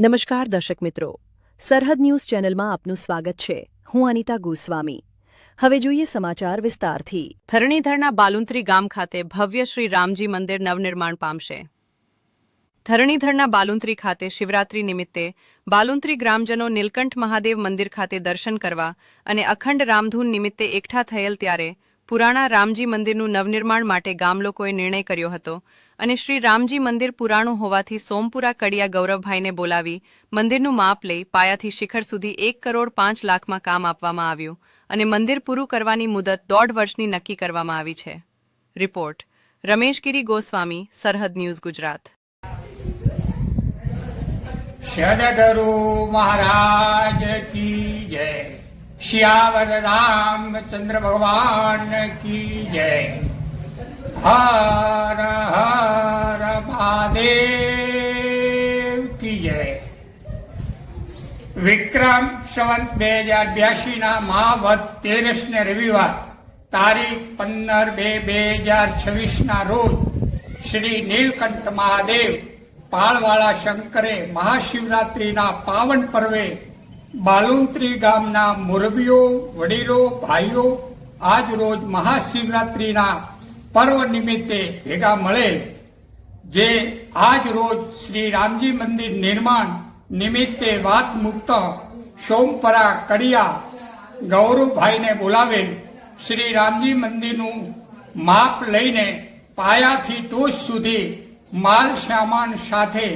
નમસ્કાર દર્શક મિત્રો. સરહદ ન્યૂઝ ચેનલમાં આપનું સ્વાગત છે. હું અનિતા ગોસ્વામી. હવે જોઈએ સમાચાર વિસ્તારથી. ધરણીધરના બાલુંત્રી ગામ ખાતે ભવ્ય શ્રી રામજી મંદિર નવનિર્માણ પામશે. ધરણીધરના બાલુંત્રી ખાતે શિવરાત્રી નિમિત્તે બાલુંત્રી ગ્રામજનો નીલકંઠ મહાદેવ મંદિર ખાતે દર્શન કરવા અને અખંડ રામધૂન નિમિત્તે એકઠા થયેલ ત્યારે પુરાણા રામજી મંદિરનું નવનિર્માણ માટે ગામલોકોએ નિર્ણય કર્યો હતો અને શ્રી રામજી મંદિર પુરાણું હોવાથી સોમપુરા કડિયા ગૌરવભાઈને બોલાવી મંદિરનું માપ લઈ પાયાથી શિખર સુધી એક કરોડ પાંચ લાખમાં કામ આપવામાં આવ્યું અને મંદિર પૂરું કરવાની મુદત દોઢ વર્ષની નક્કી કરવામાં આવી છે. રિપોર્ટ રમેશગીરી ગોસ્વામી, સરહદ ન્યૂઝ ગુજરાત. સદગુરુ મહારાજ કી જય. શ્યાવર રામચંદ્ર ભગવાન કી જય. હર હર મહાદેવ કી જય. વિક્રમ સંવંત બે હજાર બ્યાસી ના મહાવત તેરસ ને રવિવાર તારીખ પંદર બે બે હજાર છવ્વીસ ના રોજ શ્રી નીલકંઠ મહાદેવ પાળવાળા શંકરે મહાશિવરાત્રિના પાવન પર્વે બાલુંત્રી ગામના મુરબીઓ, વડીલો, ભાઈઓ આજ રોજ મહાશિવરાત્રિના પર્વ નિમિત્તે ભેગા મળેલ, જે આજ રોજ શ્રી રામજી મંદિર નિર્માણ નિમિત્તે વાત મુક્ત સોમપરા કડિયા ગૌરવભાઈને બોલાવેલ શ્રી રામજી મંદિરનું માપ લઈને પાયાથી ટોચ સુધી માલ સામાન સાથે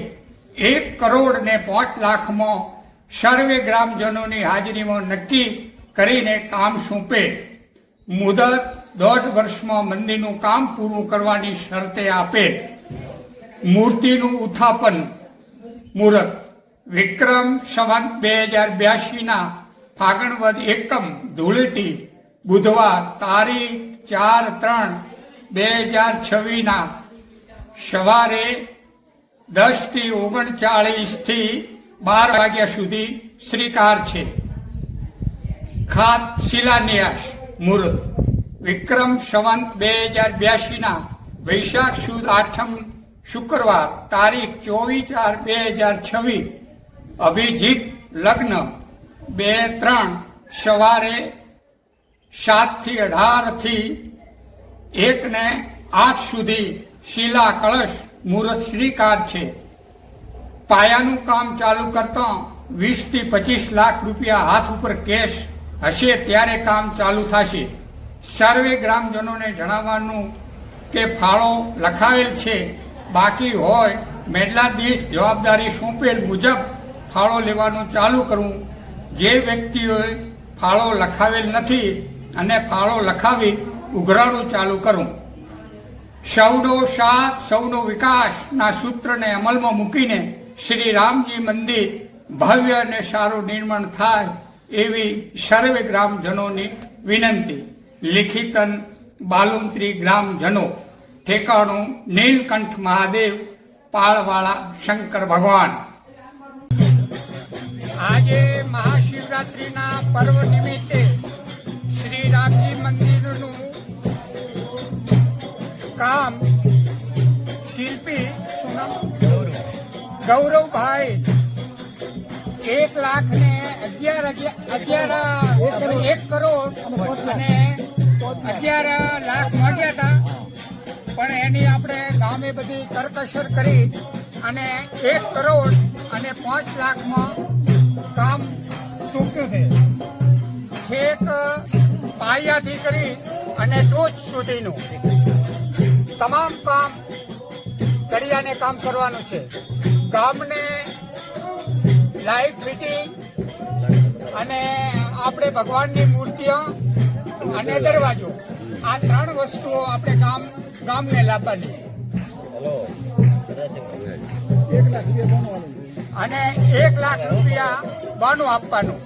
એક કરોડ ને પાંચ લાખમાં સર્વે ગ્રામજનોની હાજરીમાં નક્કી કરીને કામ સોંપે. મુદત દોઢ વર્ષમાં મંદિરનું કામ પૂરું કરવાની શરતે આપે. મૂર્તિનું ઉત્થાપન. મુહૂર્ત વિક્રમ સંવંત બે હજાર બ્યાસીના ફાગણવદ એકમ, ધૂળેટી, બુધવાર, તારીખ ચાર ત્રણ બે હજાર છવ્વીસના સવારે દસથી ઓગણચાળીસથી બાર વાગ્યા સુધી શ્રીકાર છે. ખાત શિલાન્યાસ મુહૂર્ત વિક્રમ સંવંત બે હજાર બ્યાસીના વૈશાખ સુદ આઠમ શુક્રવાર તારીખ ચોવીસ ચાર બે હજાર છવ્વીસ અભિજીત લગ્ન બે ત્રણ સવારે સાતથી અઢારથી અઢારથી એક ને આઠ સુધી શિલા કળશ મુહૂર્ત શ્રીકાર છે. પાયાનું કામ ચાલુ કરતા વીસથી પચીસ લાખ રૂપિયા હાથ ઉપર કેશ હશે ત્યારે કામ ચાલુ થશે. સર્વે ગ્રામજનોને જણાવવાનું કે ફાળો લખાવેલ છે, બાકી હોય મેડલા દીઠ જવાબદારી સોંપેલ મુજબ ફાળો લેવાનું ચાલુ કરવું. જે વ્યક્તિઓએ ફાળો લખાવેલ નથી અને ફાળો લખાવી ઉઘરાણું ચાલુ કરવું સૌનો સાથ, સૌનો વિકાસના સૂત્રને અમલમાં મૂકીને શ્રી રામજી મંદિર ભવ્ય અને સારું નિર્માણ થાય એવી સર્વે ગ્રામજનોની વિનંતી લિખિતન બાલુંત્રી ગ્રામજનો, ઠેકાણું નીલકંઠ મહાદેવ, પાળવાળા શંકર ભગવાન આજે મહાશિવરાત્રિના પર્વ નિમિત્તે શ્રી રામજી મંદિરનું કામ શિલ્પી? ગૌરવભાઈ, એક લાખ ને અગિયાર અગિયાર, એક કરોડ અને અગિયાર લાખ માંગ્યા હતા. પણ એની આપણે ગામે બધી કરકસર કરી અને એક કરોડ અને પાંચ લાખમાં કામ સૂક્યું છે. છેક પાયાથી કરી અને ટોચ સુધીનું તમામ કામ કડિયાને કામ કરવાનું છે. ગામને લાઈટ ફિટિંગ અને આપણે ભગવાનની મૂર્તિઓ અને દરવાજો. આ ત્રણ વસ્તુઓ આપણે ગામ, ગામને લાવવાની અને એક લાખ રૂપિયા બાનું આપવાનું.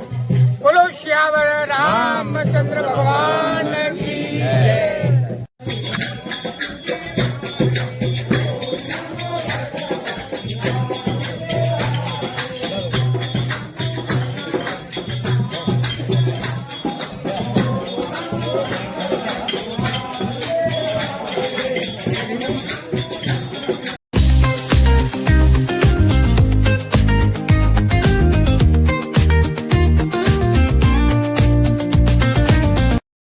બોલો, શ્યાવર રામચંદ્ર ભગવાન કી